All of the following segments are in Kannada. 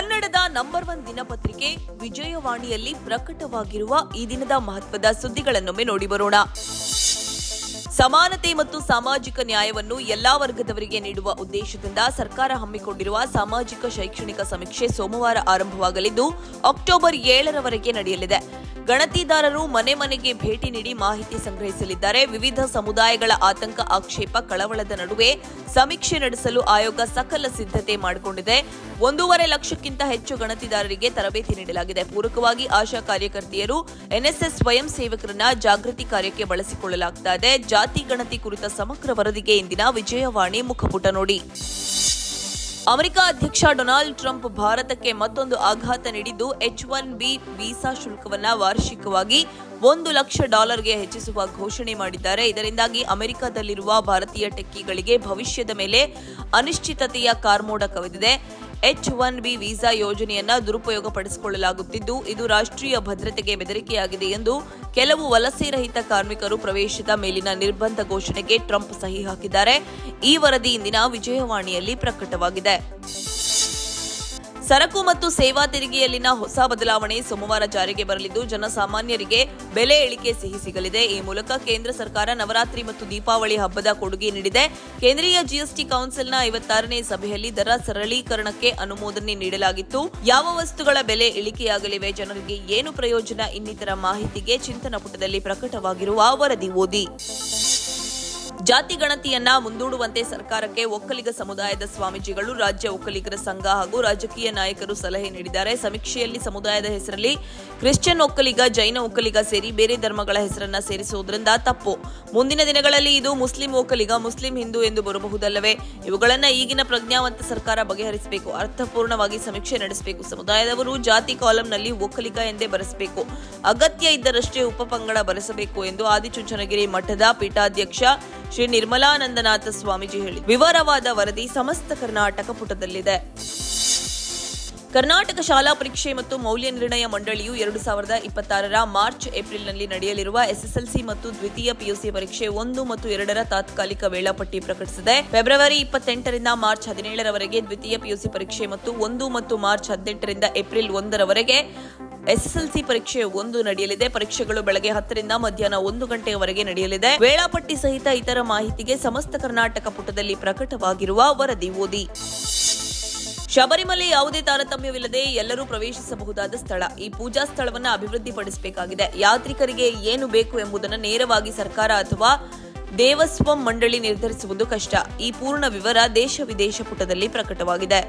ಕನ್ನಡದ ನಂಬರ್ ಒನ್ ದಿನಪತ್ರಿಕೆ ವಿಜಯವಾಣಿಯಲ್ಲಿ ಪ್ರಕಟವಾಗಿರುವ ಈ ದಿನದ ಮಹತ್ವದ ಸುದ್ದಿಗಳನ್ನೊಮ್ಮೆ ನೋಡಿ ಬರೋಣ. ಸಮಾನತೆ ಮತ್ತು ಸಾಮಾಜಿಕ ನ್ಯಾಯವನ್ನು ಎಲ್ಲಾ ವರ್ಗದವರಿಗೆ ನೀಡುವ ಉದ್ದೇಶದಿಂದ ಸರ್ಕಾರ ಹಮ್ಮಿಕೊಂಡಿರುವ ಸಾಮಾಜಿಕ ಶೈಕ್ಷಣಿಕ ಸಮೀಕ್ಷೆ ಸೋಮವಾರ ಆರಂಭವಾಗಲಿದ್ದು, ಅಕ್ಟೋಬರ್ ಏಳರವರೆಗೆ ನಡೆಯಲಿದೆ. ಗಣತಿದಾರರು ಮನೆ ಮನೆಗೆ ಭೇಟಿ ನೀಡಿ ಮಾಹಿತಿ ಸಂಗ್ರಹಿಸಲಿದ್ದಾರೆ. ವಿವಿಧ ಸಮುದಾಯಗಳ ಆತಂಕ ಆಕ್ಷೇಪ ಕಳವಳದ ನಡುವೆ ಸಮೀಕ್ಷೆ ನಡೆಸಲು ಆಯೋಗ ಸಕಲ ಸಿದ್ಧತೆ ಮಾಡಿಕೊಂಡಿದೆ. ಒಂದೂವರೆ ಲಕ್ಷಕ್ಕಿಂತ ಹೆಚ್ಚು ಗಣತಿದಾರರಿಗೆ ತರಬೇತಿ ನೀಡಲಾಗಿದೆ. ಪೂರಕವಾಗಿ ಆಶಾ ಕಾರ್ಯಕರ್ತೆಯರು ಎನ್ಎಸ್ಎಸ್ ಸ್ವಯಂ ಸೇವಕರನ್ನ ಜಾಗೃತಿ ಕಾರ್ಯಕ್ಕೆ ಬಳಸಿಕೊಳ್ಳಲಾಗ್ತಾ ಇದೆ. ಜಾತಿ ಗಣತಿ ಕುರಿತ ಸಮಗ್ರ ವರದಿಗೆ ಇಂದಿನ ವಿಜಯವಾಣಿ ಮುಖಪುಟ ನೋಡಿ. ಅಮೆರಿಕ ಅಧ್ಯಕ್ಷ ಡೊನಾಲ್ಡ್ ಟ್ರಂಪ್ ಭಾರತಕ್ಕೆ ಮತ್ತೊಂದು ಆಘಾತ ನೀಡಿದ್ದು, ಎಚ್ ಒನ್ ಬಿ ವೀಸಾ ಶುಲ್ಕವನ್ನ ವಾರ್ಷಿಕವಾಗಿ ಒಂದು ಲಕ್ಷ ಡಾಲರ್ಗೆ ಹೆಚ್ಚಿಸುವ ಘೋಷಣೆ ಮಾಡಿದ್ದಾರೆ. ಇದರಿಂದಾಗಿ ಅಮೆರಿಕದಲ್ಲಿರುವ ಭಾರತೀಯ ಟೆಕ್ಕಿಗಳಿಗೆ ಭವಿಷ್ಯದ ಮೇಲೆ ಅನಿಶ್ಚಿತತೆಯ ಕಾರ್ಮೋಡ ಕವಿದಿದೆ. ಎಚ್ ಒನ್ ಬಿ ವೀಸಾ ಯೋಜನೆಯನ್ನ ದುರುಪಯೋಗಪಡಿಸಿಕೊಳ್ಳಲಾಗುತ್ತಿದ್ದು, ಇದು ರಾಷ್ಟ್ರೀಯ ಭದ್ರತೆಗೆ ಬೆದರಿಕೆಯಾಗಿದೆ ಎಂದು ಕೆಲವು ವಲಸೆ ರಹಿತ ಕಾರ್ಮಿಕರು ಪ್ರವೇಶದ ಮೇಲಿನ ನಿರ್ಬಂಧ ಘೋಷಣೆಗೆ ಟ್ರಂಪ್ ಸಹಿ ಹಾಕಿದ್ದಾರೆ. ಈ ವರದಿ ಇಂದಿನ ವಿಜಯವಾಣಿಯಲ್ಲಿ ಪ್ರಕಟವಾಗಿದೆ. ಸರಕು ಮತ್ತು ಸೇವಾ ತೆರಿಗೆಯಲ್ಲಿನ ಹೊಸ ಬದಲಾವಣೆ ಸೋಮವಾರ ಜಾರಿಗೆ ಬರಲಿದ್ದು, ಜನಸಾಮಾನ್ಯರಿಗೆ ಬೆಲೆ ಇಳಿಕೆ ಸಿಹಿ ಸಿಗಲಿದೆ. ಈ ಮೂಲಕ ಕೇಂದ್ರ ಸರ್ಕಾರ ನವರಾತ್ರಿ ಮತ್ತು ದೀಪಾವಳಿ ಹಬ್ಬದ ಕೊಡುಗೆ ನೀಡಿದೆ. ಕೇಂದ್ರೀಯ ಜಿಎಸ್ಟಿ ಕೌನ್ಸಿಲ್ನ ಐವತ್ತಾರನೇ ಸಭೆಯಲ್ಲಿ ದರ ಸರಳೀಕರಣಕ್ಕೆ ಅನುಮೋದನೆ ನೀಡಲಾಗಿತ್ತು. ಯಾವ ವಸ್ತುಗಳ ಬೆಲೆ ಇಳಿಕೆಯಾಗಲಿವೆ, ಜನರಿಗೆ ಏನು ಪ್ರಯೋಜನ, ಇನ್ನಿತರ ಮಾಹಿತಿಗೆ ಚಿಂತನ ಪುಟದಲ್ಲಿ ಪ್ರಕಟವಾಗಿರುವ ವರದಿ ಓದಿ. ಜಾತಿ ಗಣತಿಯನ್ನ ಮುಂದೂಡುವಂತೆ ಸರ್ಕಾರಕ್ಕೆ ಒಕ್ಕಲಿಗ ಸಮುದಾಯದ ಸ್ವಾಮೀಜಿಗಳು, ರಾಜ್ಯ ಒಕ್ಕಲಿಗರ ಸಂಘ ಹಾಗೂ ರಾಜಕೀಯ ನಾಯಕರು ಸಲಹೆ ನೀಡಿದ್ದಾರೆ. ಸಮೀಕ್ಷೆಯಲ್ಲಿ ಸಮುದಾಯದ ಹೆಸರಲ್ಲಿ ಕ್ರಿಶ್ಚಿಯನ್ ಒಕ್ಕಲಿಗ, ಜೈನ ಒಕ್ಕಲಿಗ ಸೇರಿ ಬೇರೆ ಧರ್ಮಗಳ ಹೆಸರನ್ನ ಸೇರಿಸುವುದರಿಂದ ತಪ್ಪು. ಮುಂದಿನ ದಿನಗಳಲ್ಲಿ ಇದು ಮುಸ್ಲಿಂ ಒಕ್ಕಲಿಗ, ಮುಸ್ಲಿಂ ಹಿಂದೂ ಎಂದು ಬರಬಹುದಲ್ಲವೇ? ಇವುಗಳನ್ನ ಈಗಿನ ಪ್ರಜ್ಞಾವಂತ ಸರ್ಕಾರ ಬಗೆಹರಿಸಬೇಕು. ಅರ್ಥಪೂರ್ಣವಾಗಿ ಸಮೀಕ್ಷೆ ನಡೆಸಬೇಕು. ಸಮುದಾಯದವರು ಜಾತಿ ಕಾಲಂನಲ್ಲಿ ಒಕ್ಕಲಿಗ ಎಂದೇ ಬರೆಸಬೇಕು. ಅಗತ್ಯ ಇದ್ದರಷ್ಟೇ ಉಪಪಂಗಡ ಬರೆಸಬೇಕು ಎಂದು ಆದಿಚುಂಚನಗಿರಿ ಮಠದ ಪೀಠಾಧ್ಯಕ್ಷ ಶ್ರೀ ನಿರ್ಮಲಾನಂದನಾಥ ಸ್ವಾಮೀಜಿ ಹೇಳಿ ವಿವರವಾದ ವರದಿ ಸಮಸ್ತ ಕರ್ನಾಟಕ ಪುಟದಲ್ಲಿದೆ. ಕರ್ನಾಟಕ ಶಾಲಾ ಪರೀಕ್ಷೆ ಮತ್ತು ಮೌಲ್ಯ ನಿರ್ಣಯ ಮಂಡಳಿಯು ಎರಡು ಸಾವಿರದ ಇಪ್ಪತ್ತಾರರ ಮಾರ್ಚ್ ಏಪ್ರಿಲ್ನಲ್ಲಿ ನಡೆಯಲಿರುವ ಎಸ್ಎಸ್ಎಲ್ಸಿ ಮತ್ತು ದ್ವಿತೀಯ ಪಿಯುಸಿ ಪರೀಕ್ಷೆ ಒಂದು ಮತ್ತು ಎರಡರ ತಾತ್ಕಾಲಿಕ ವೇಳಾಪಟ್ಟಿ ಪ್ರಕಟಿಸಿದೆ. ಫೆಬ್ರವರಿ ಇಪ್ಪತ್ತೆಂಟರಿಂದ ಮಾರ್ಚ್ ಹದಿನೇಳರವರೆಗೆ ದ್ವಿತೀಯ ಪಿಯುಸಿ ಪರೀಕ್ಷೆ ಮತ್ತು ಒಂದು ಮತ್ತು ಮಾರ್ಚ್ ಹದಿನೆಂಟರಿಂದ ಏಪ್ರಿಲ್ ಒಂದರವರೆಗೆ ಎಸ್ಎಸ್ಎಲ್ಸಿ ಪರೀಕ್ಷೆ ಒಂದು ನಡೆಯಲಿದೆ. ಪರೀಕ್ಷೆಗಳು ಬೆಳಗ್ಗೆ ಹತ್ತರಿಂದ ಮಧ್ಯಾಹ್ನ ಒಂದು ಗಂಟೆಯವರೆಗೆ ನಡೆಯಲಿದೆ. ವೇಳಾಪಟ್ಟಿ ಸಹಿತ ಇತರ ಮಾಹಿತಿಗೆ ಸಮಸ್ತ ಕರ್ನಾಟಕ ಪುಟದಲ್ಲಿ ಪ್ರಕಟವಾಗಿರುವ ವರದಿ ಓದಿ. ಶಬರಿಮಲೆ ಯಾವುದೇ ತಾರತಮ್ಯವಿಲ್ಲದೆ ಎಲ್ಲರೂ ಪ್ರವೇಶಿಸಬಹುದಾದ ಸ್ಥಳ. ಈ ಪೂಜಾ ಸ್ಥಳವನ್ನು ಅಭಿವೃದ್ಧಿಪಡಿಸಬೇಕಾಗಿದೆ. ಯಾತ್ರಿಕರಿಗೆ ಏನು ಬೇಕು ಎಂಬುದನ್ನು ನೇರವಾಗಿ ಸರ್ಕಾರ ಅಥವಾ ದೇವಸ್ವಂ ಮಂಡಳಿ ನಿರ್ಧರಿಸುವುದು ಕಷ್ಟ. ಈ ಪೂರ್ಣ ವಿವರ ದೇಶ ವಿದೇಶ ಪುಟದಲ್ಲಿ ಪ್ರಕಟವಾಗಿದೆ.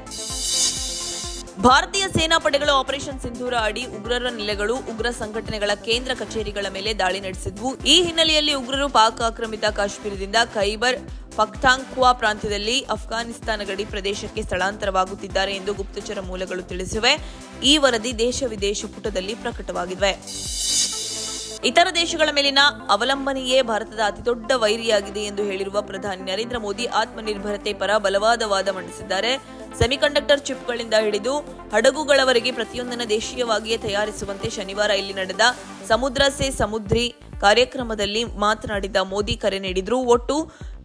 ಭಾರತೀಯ ಸೇನಾ ಪಡೆಗಳು ಆಪರೇಷನ್ ಸಿಂಧೂರ ಅಡಿ ಉಗ್ರರ ನೆಲೆಗಳು ಉಗ್ರ ಸಂಘಟನೆಗಳ ಕೇಂದ್ರ ಕಚೇರಿಗಳ ಮೇಲೆ ದಾಳಿ ನಡೆಸಿದ್ವು. ಈ ಹಿನ್ನೆಲೆಯಲ್ಲಿ ಉಗ್ರರು ಪಾಕ್ ಆಕ್ರಮಿತ ಕಾಶ್ಮೀರದಿಂದ ಖೈಬರ್ ಪಕ್ತಾಂಕ್ವಾ ಪ್ರಾಂತ್ಯದಲ್ಲಿ ಅಫ್ಘಾನಿಸ್ತಾನ ಗಡಿ ಪ್ರದೇಶಕ್ಕೆ ಸ್ಥಳಾಂತರವಾಗುತ್ತಿದ್ದಾರೆ ಎಂದು ಗುಪ್ತಚರ ಮೂಲಗಳು ತಿಳಿಸಿವೆ. ಈ ವರದಿ ದೇಶ ವಿದೇಶ ಪುಟದಲ್ಲಿ ಪ್ರಕಟವಾಗಿವೆ. ಇತರ ದೇಶಗಳ ಮೇಲಿನ ಅವಲಂಬನೆಯೇ ಭಾರತದ ಅತಿದೊಡ್ಡ ವೈರಿಯಾಗಿದೆ ಎಂದು ಹೇಳಿರುವ ಪ್ರಧಾನಿ ನರೇಂದ್ರ ಮೋದಿ ಆತ್ಮನಿರ್ಭರತೆ ಪರ ಬಲವಾದ ವಾದ ಮಂಡಿಸಿದ್ದಾರೆ. ಸೆಮಿಕಂಡಕ್ಟರ್ ಚಿಪ್ಗಳಿಂದ ಹಿಡಿದು ಹಡಗುಗಳವರೆಗೆ ಪ್ರತಿಯೊಂದನ್ನು ದೇಶೀಯವಾಗಿಯೇ ತಯಾರಿಸುವಂತೆ ಶನಿವಾರ ಇಲ್ಲಿ ನಡೆದ ಸಮುದ್ರ ಸೇ ಸಮುದ್ರಿ ಕಾರ್ಯಕ್ರಮದಲ್ಲಿ ಮಾತನಾಡಿದ ಮೋದಿ ಕರೆ ನೀಡಿದ್ರು. ಒಟ್ಟು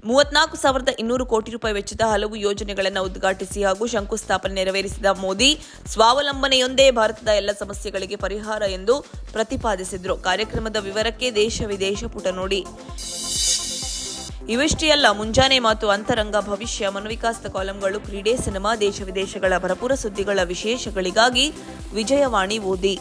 ಮೂವತ್ನಾಲ್ಕು ಸಾವಿರದ ಇನ್ನೂರು ಕೋಟಿ ರೂಪಾಯಿ ವೆಚ್ಚದ ಹಲವು ಯೋಜನೆಗಳನ್ನು ಉದ್ಘಾಟಿಸಿ ಹಾಗೂ ಶಂಕುಸ್ಥಾಪನೆ ನೆರವೇರಿಸಿದ ಮೋದಿ, ಸ್ವಾವಲಂಬನೆಯೊಂದೇ ಭಾರತದ ಎಲ್ಲ ಸಮಸ್ಯೆಗಳಿಗೆ ಪರಿಹಾರ ಎಂದು ಪ್ರತಿಪಾದಿಸಿದರು. ಕಾರ್ಯಕ್ರಮದ ವಿವರಕ್ಕೆ ದೇಶ ವಿದೇಶ ಪುಟ ನೋಡಿ. ಇವಿಷ್ಟೇ ಅಲ್ಲ, ಮುಂಜಾನೆ ಮಾತು ಅಂತರಂಗ, ಭವಿಷ್ಯ ಮನೋವಿಕಾಸದ ಕಾಲಂಗಳು, ಕ್ರೀಡೆ, ಸಿನಿಮಾ, ದೇಶ ವಿದೇಶಗಳ ಭರಪೂರ ಸುದ್ದಿಗಳ ವಿಶೇಷಗಳಿಗಾಗಿ ವಿಜಯವಾಣಿ ಓದಿ.